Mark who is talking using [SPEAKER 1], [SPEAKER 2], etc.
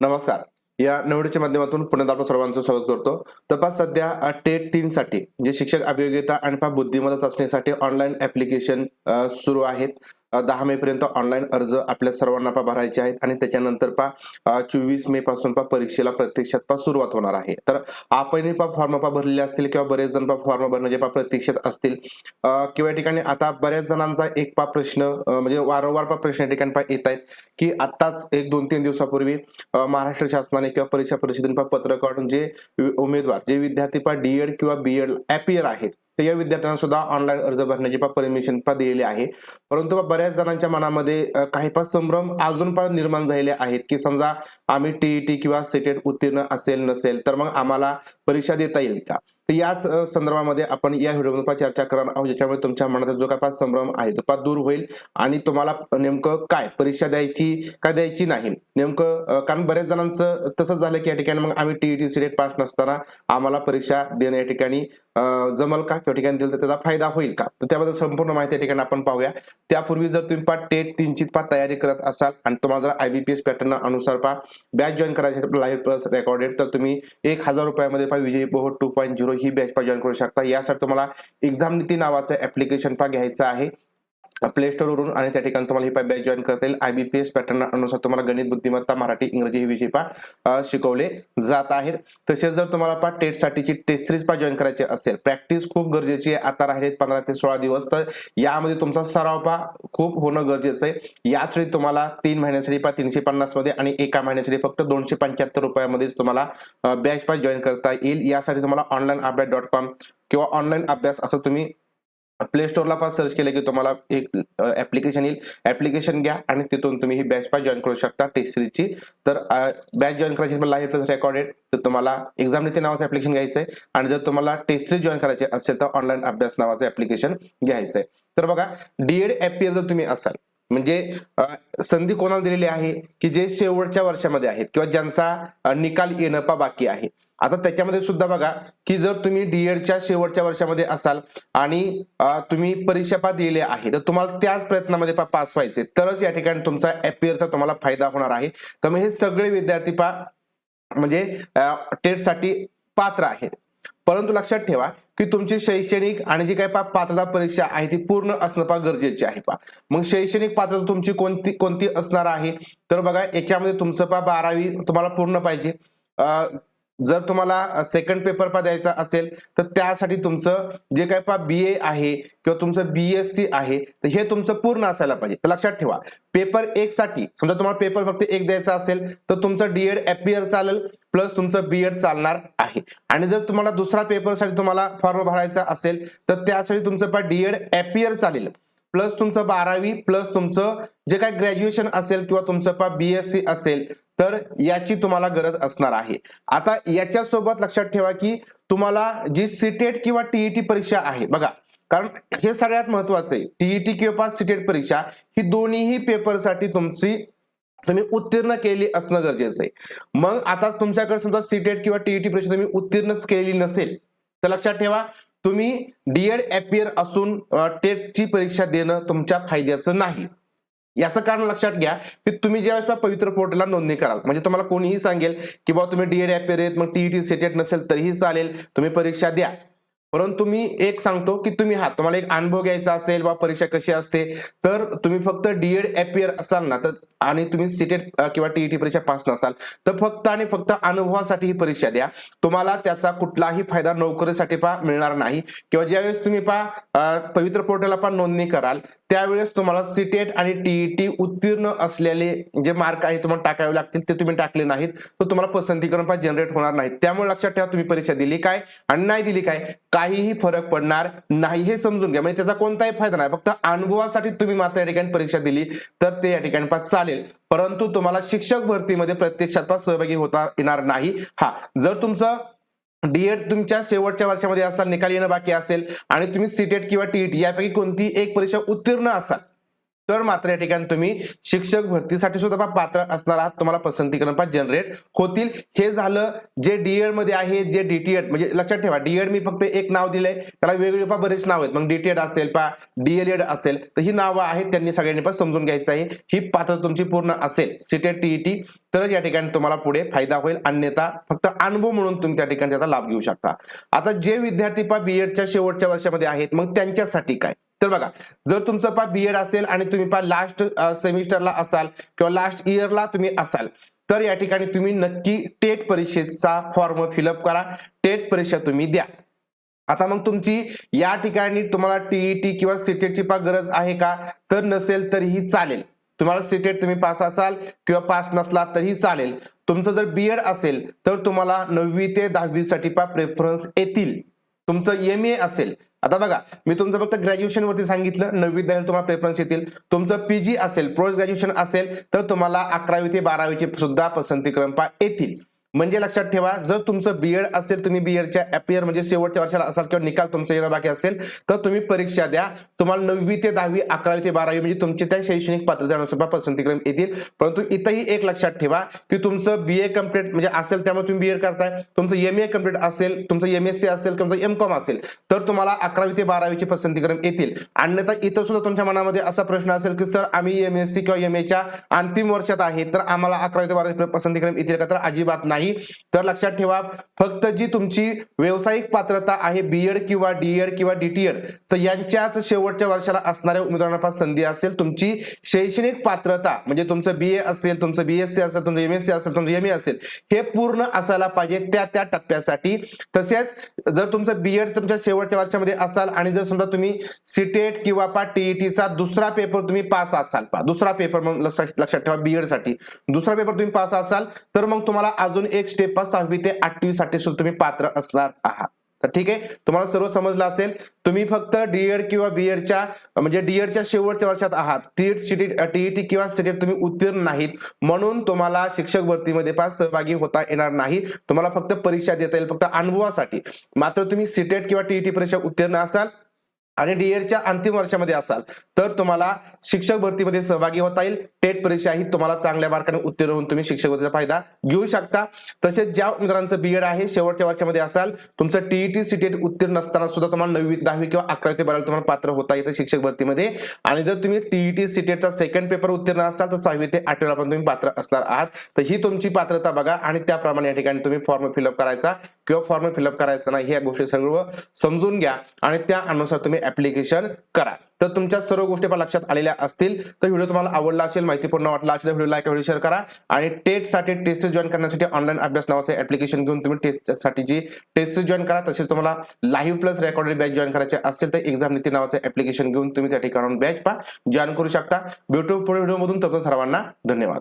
[SPEAKER 1] नमस्कार. या निवडीच्या माध्यमातून पुण्यात आपलं सर्वांचं स्वागत करतो. तपास सध्या टेट तीन साठी जे म्हणजे शिक्षक अभियोग्यता आणि बुद्धिमत्ता चाचणीसाठी ऑनलाईन ऍप्लिकेशन सुरू आहेत. दहा मे पर्यंत ऑनलाईन अर्ज आपल्या सर्वांना पा भरायचे आहेत आणि त्याच्यानंतर पा चोवीस मे पासून पा परीक्षेला प्रत्यक्षात पा सुरुवात होणार आहे. तर आपण पा फॉर्म पा भरलेले असतील किंवा बरेच जण पा फॉर्म भरण्याचे पा प्रतीक्षेत असतील. किंवा या ठिकाणी आता बऱ्याच जणांचा एक पा प्रश्न म्हणजे वारंवार पा प्रश्न या ठिकाणी पा येत आहेत की आत्ताच एक दोन तीन दिवसापूर्वी महाराष्ट्र शासनाने किंवा परीक्षा परिषदेने पा पत्र काढून जे उमेदवार जे विद्यार्थी पा डीएड किंवा बीएड ॲपियर आहेत तर या विद्यार्थ्यांना सुद्धा ऑनलाईन अर्ज भरण्याची पा परमिशन पा दिलेली आहे. परंतु बऱ्याच जणांच्या मनामध्ये काही पा संभ्रम अजून पा निर्माण झालेले आहेत की समजा आम्ही टीईटी किंवा सेटेट उत्तीर्ण असेल नसेल तर मग आम्हाला परीक्षा देता येईल का? तर याच संदर्भामध्ये आपण या व्हिडिओमध्ये चर्चा करणार आहोत ज्याच्यामुळे तुमच्या मनात जो काय संभ्रम आहे तो पास दूर होईल आणि तुम्हाला नेमकं काय परीक्षा द्यायची का द्यायची नाही? नेमकं कारण बऱ्याच जणांचं तसंच झालं की या ठिकाणी मग आम्ही टीईटी सिलेट पास नसताना आम्हाला परीक्षा देणं या ठिकाणी जमल का? किंवा ठिकाणी दिलं तर त्याचा फायदा होईल का? तर त्याबद्दल संपूर्ण माहिती या ठिकाणी आपण पाहूया. त्यापूर्वी जर तुम्ही पा टेट तीनची पा तयारी करत असाल आणि तुम्हाला जर आयबीपीएस पॅटर्न अनुसार पा बॅच जॉईन करायचे लाईव्ह प्लस रेकॉर्डेड तर तुम्ही एक हजार रुपयामध्ये पा विजय पोहो टू पॉईंट झिरो ही बॅच पण जॉईन करू शकता यासाठी तुम्हाला एक्झाम नीती नावाचं ऍप्लिकेशन पण घ्यायचं आहे. प्ले स्टोरवरून आणि त्या ठिकाणी तुम्हाला ही बॅच जॉईन करता येईल. आयबीपीएस पॅटर्न अनुसार तुम्हाला गणित बुद्धिमत्ता मराठी इंग्रजी हे विषय पा शिकवले जात आहेत. तसेच जर तुम्हाला पा टेट साठीची टेस्ट सिरीज पा जॉईन करायची असेल. प्रॅक्टिस खूप गरजेची आहे. आता राहिलेत पंधरा ते सोळा दिवस. तर यामध्ये तुमचा सराव पा खूप होणं गरजेचं आहे. यासाठी तुम्हाला तीन महिन्यासाठी पा तीनशे पन्नासमध्ये आणि एका महिन्यासाठी फक्त दोनशे पंच्याहत्तर रुपयामध्येच तुम्हाला बॅच पा जॉईन करता येईल. यासाठी तुम्हाला ऑनलाईन अभ्यास डॉट कॉम किंवा ऑनलाईन अभ्यास असं तुम्ही प्ले स्टोअरला पास सर्च केलं की तुम्हाला एक ऍप्लिकेशन येईल. ऍप्लिकेशन घ्या आणि तिथून तुम्ही ही बॅच पास जॉईन करू शकता टेस्ट सिरीजची तर बॅच जॉईन करायची लाईव्ह प्लस रेकॉर्डेड तर तुम्हाला एक्झाम नीती नावाचं ऍप्लिकेशन घ्यायचं आहे. आणि जर तुम्हाला टेस्ट सिरीज जॉईन करायचे असेल तर ऑनलाईन अभ्यास नावाचं ऍप्लिकेशन घ्यायचं आहे. तर बघा डीएड एपियर जर तुम्ही असाल म्हणजे संधी कोणाला दिलेली आहे? की जे शेवटच्या वर्षामध्ये आहेत किंवा ज्यांचा निकाल येणं पा बाकी आहे. आता त्याच्यामध्ये सुद्धा बघा की जर तुम्ही डीएडच्या शेवटच्या वर्षामध्ये असाल आणि तुम्ही परीक्षा दिले आहे तर तुम्हाला त्याच प्रयत्नामध्ये पा पास व्हायचे. तरच या ठिकाणी तुमचा एपियरचा तुम्हाला फायदा होणार आहे. तर मग हे सगळे विद्यार्थी पा म्हणजे टेटसाठी पात्र आहेत. परंतु लक्षात ठेवा की तुमची शैक्षणिक आणि जी काही पा पात्रता परीक्षा आहे ती पूर्ण असणं पा गरजेची आहे पा. मग शैक्षणिक पात्रता तुमची कोणती कोणती असणार आहे? तर बघा याच्यामध्ये तुमचं पा बारावी तुम्हाला पूर्ण पाहिजे. जर तुम्हाला सेकंड पेपर पा द्यायचा असेल तर त्यासाठी तुमचं जे काय पा बी ए आहे किंवा तुमचं बी एस सी आहे तर हे तुमचं पूर्ण असायला पाहिजे. तर लक्षात ठेवा पेपर एक साठी समजा तुम्हाला पेपर फक्त एक द्यायचा असेल तर तुमचं डीएड एपियर चालेल प्लस तुमचं बीएड चालणार आहे. आणि जर तुम्हाला दुसरा पेपरसाठी तुम्हाला फॉर्म भरायचा असेल तर त्यासाठी तुमचं पा डीएड एपियर चालेल. प्लस तुमचं बारावी प्लस तुमचं जे काय ग्रॅज्युएशन असेल किंवा तुमचं पा बीएससी असेल तर याची तुम्हाला गरज असणार आहे. आता याच्यासोबत लक्षात ठेवा की तुम्हाला जी सीटेट किंवा टीईटी परीक्षा आहे बघा. कारण हे सगळ्यात महत्वाचं आहे. टीईटी किंवा सीटेट परीक्षा ही दोन्हीही पेपरसाठी तुमची तुम्ही उत्तीर्ण केली असणं गरजेचं आहे. मग आता तुमच्याकडे समजा सीटेट किंवा टीईटी परीक्षा तुम्ही उत्तीर्णच केली नसेल तर लक्षात ठेवा तुम्ही डीएड एपियर असून टेटची परीक्षा देणं तुमच्या फायद्याचं नाही. याचं कारण लक्षात घ्या की तुम्ही ज्यावेळेस पवित्र पोर्टलला नोंदणी कराल म्हणजे तुम्हाला कोणीही सांगेल की बाबा तुम्ही डीएड ॲपेर आहेत मग टीईटी सेटेड नसेल तरीही चालेल तुम्ही परीक्षा द्या. परंतु मी एक सांगतो की तुम्ही हा तुम्हाला एक अनुभव घ्यायचा असेल बा परीक्षा कशी असते तर तुम्ही फक्त डीएड ॲपियर असाल ना तर आणि तुम्ही सीटेट किंवा टीईटी परीक्षा पास नसाल तर फक्त आणि फक्त अनुभवासाठी ही परीक्षा द्या. तुम्हाला त्याचा कुठलाही फायदा नोकरीसाठी पा मिळणार नाही. किंवा ज्यावेळेस तुम्ही पा पवित्र पोर्टलला पण नोंदणी कराल त्यावेळेस तुम्हाला सीटेट आणि टीईटी उत्तीर्ण असलेले जे मार्क आहे तुम्हाला टाकावे लागतील ते तुम्ही टाकले नाहीत तर तुम्हाला पसंतीकरण पा जनरेट होणार नाहीत. त्यामुळे लक्षात ठेवा तुम्ही परीक्षा दिली काय आणि नाही दिली काय काहीही फरक पडणार नाही हे समजून घ्या. म्हणजे त्याचा कोणताही फायदा नाही फक्त अनुभवासाठी तुम्ही मात्र या ठिकाणी परीक्षा दिली तर ते या ठिकाणी पास लागेल परंतु तुम्हाला शिक्षक भरतीमध्ये प्रत्यक्षात सहभागी होता येणार नाही. हा जर तुमचं डीएड तुमच्या शेवटच्या वर्षामध्ये असाल निकाल येणं बाकी असेल आणि तुम्ही सीटेट किंवा टीईटी यापैकी कोणती एक परीक्षा उत्तीर्ण असाल तर मात्र या ठिकाणी तुम्ही शिक्षक भरतीसाठी सुद्धा पात्र असणार आहात. तुम्हाला पसंती क्रमांक जनरेट होतील. हे झालं जे डीएडमध्ये आहे जे डीटीएड म्हणजे लक्षात ठेवा डीएड मी फक्त एक नाव दिलंय. त्याला वेगवेगळे पा बरेच नाव आहेत. मग डीटीएड असेल पा डीएलएड असेल तर ही नावं आहेत त्यांनी सगळ्यांनी पण समजून घ्यायचं आहे. ही पात्र तुमची पूर्ण असेल. सीटेड टीईटी तरच या ठिकाणी तुम्हाला पुढे फायदा होईल. अन्यथा फक्त अनुभव म्हणून तुम्ही त्या ठिकाणी त्याचा लाभ घेऊ शकता. आता जे विद्यार्थी पा बीएडच्या शेवटच्या वर्षामध्ये आहेत मग त्यांच्यासाठी काय? तर बघा जर तुमचं पा बीएड असेल आणि तुम्ही पा लास्ट सेमिस्टरला असाल किंवा लास्ट इयरला तुम्ही असाल तर या ठिकाणी तुम्ही नक्की टेट परीक्षेचा फॉर्म फिलअप करा. टेट परीक्षा तुम्ही द्या. आता मग तुमची या ठिकाणी तुम्हाला टीईटी किंवा सीटेटची पा गरज आहे का? तर नसेल तरीही चालेल. तुम्हाला सीटेट तुम्ही पास असाल किंवा पास नसला तरीही चालेल. तुमचं जर बीएड असेल तर तुम्हाला नववी ते दहावी साठी पा प्रेफरन्स येतील. तुमचं एम ए असेल आता बघा मी तुमचं फक्त ग्रॅज्युएशन वरती सांगितलं नववी दहावी तुम्हाला प्रेफरन्स येतील. तुमचं पीजी असेल पोस्ट ग्रॅज्युएशन असेल तर तुम्हाला अकरावी ते बारावीचे सुद्धा पसंती पा येतील. म्हणजे लक्षात ठेवा जर तुमचं बीएड असेल तुम्ही बीएडच्या अपियर म्हणजे शेवटच्या वर्षाला असाल किंवा निकाल तुमचा येणं बाकी असेल तर तुम्ही परीक्षा द्या. तुम्हाला नववी ते दहावी अकरावी ते बारावी म्हणजे तुमची त्या शैक्षणिक पात्रतेनुसार पसंतीक्रम येतील. परंतु इथंही एक लक्षात ठेवा की तुमचं बी ए कंप्लीट म्हणजे असेल त्यामुळे तुम्ही बीएड करताय. तुमचं एम ए कंप्लीट असेल तुमचं एम एस सी असेल तुमचं एम कॉम असेल तर तुम्हाला अकरावी ते बारावीचे पसंतीक्रम येतील. अन्यथा इथं सुद्धा तुमच्या मनामध्ये असा प्रश्न असेल की सर आम्ही एम एस सी किंवा एम एच्या अंतिम वर्षात आहे तर आम्हाला अकरावी ते बारावी पसंतीक्रम येतील का? तर अजिबात नाही. तर लक्षात ठेवा फक्त जी तुमची व्यावसायिक पात्रता आहे बीएड किंवा डीएड किंवा डीटीएड तर यांच्याच शेवटच्या वर्षाला असणाऱ्या उमेदवारांना संधी असेल. तुमची शैक्षणिक पात्रता म्हणजे तुमचं बी ए असेल तुमचं बीएससी असेल तुमचं एमएससी असेल तुमचं एम ए असेल हे पूर्ण असायला पाहिजे त्या त्या टप्प्यासाठी. तसेच जर तुमचं बीएड तुमच्या शेवटच्या वर्षामध्ये असाल आणि जर समजा तुम्ही सीटेट किंवा पा टीईटीचा दुसरा पेपर तुम्ही पास असाल पा दुसरा पेपर मग लक्षात लक्षात ठेवा बीएडसाठी. दुसरा पेपर तुम्ही पास असाल तर मग तुम्हाला अजून एक स्टेप सहावी ते आठवी सुद्धा तुम्ही पात्र असणार आहात. तर ठीक आहे? तुम्हाला सर्व समजलं असेल. तुम्ही फक्त डीएड किंवा बीएडच्या म्हणजे डीएडच्या शेवटच्या वर्षात आहात. टीएड सीटी टीईटी किंवा सीटेट तुम्ही उत्तीर्ण नाहीत. म्हणून तुम्हाला शिक्षक भरतीमध्ये पास सहभागी होता येणार नाही. तुम्हाला फक्त परीक्षा देता येईल फक्त अनुभवासाठी. मात्र तुम्ही सीटेट किंवा टीईटी परीक्षा उत्तीर्ण असाल आणि डीएडच्या अंतिम वर्षामध्ये असाल तर तुम्हाला शिक्षक भरतीमध्ये सहभागी होता येईल. टेट परीक्षा ही तुम्हाला चांगल्या मार्काने उत्तीर्ण होऊन तुम्ही शिक्षक भरतीचा फायदा घेऊ शकता. तसेच ज्या उमेदवारांचं बीएड आहे शेवटच्या वर्षामध्ये असाल तुमचं टीईटी सीटेट उत्तीर्ण असताना सुद्धा तुम्हाला नववी दहावी किंवा अकरावी ते बारावी तुम्हाला पात्र होता येतं शिक्षक भरतीमध्ये. आणि जर तुम्ही टीईटी सीटेटचा सेकंड पेपर उत्तीर्ण असाल तर सहावी ते आठवीला पण तुम्ही पात्र असणार आहात. तर ही तुमची पात्रता बघा आणि त्याप्रमाणे या ठिकाणी तुम्ही फॉर्म फिलअप करायचा. किंवा फॉर्म फिलअप करायचं नाही या गोष्टी सर्व समजून घ्या आणि त्या अनुसार तुम्ही ऍप्लिकेशन करा. तर तुमच्या सर्व गोष्टी पण लक्षात आलेल्या असतील तर व्हिडिओ तुम्हाला आवडला असेल माहितीपूर्ण वाटला असेल तर व्हिडिओ लाईक व्हिडिओ शेअर करा. आणि टेटसाठी टेस्ट जॉईन करण्यासाठी ऑनलाईन अभ्यास नावाचे ऍप्लिकेशन घेऊन तुम्ही टेस्ट साठीची टेस्ट जॉईन करा तसेच तुम्हाला live plus recorded batch join करायचे असेल तर एक्झाम नीती नावाचे ऍप्लिकेशन घेऊन तुम्ही त्या ठिकाणाहून बॅच पा जॉईन करू शकता. ब्युट्यूब पुढे व्हिडिओ मधून तर सर्वांना धन्यवाद.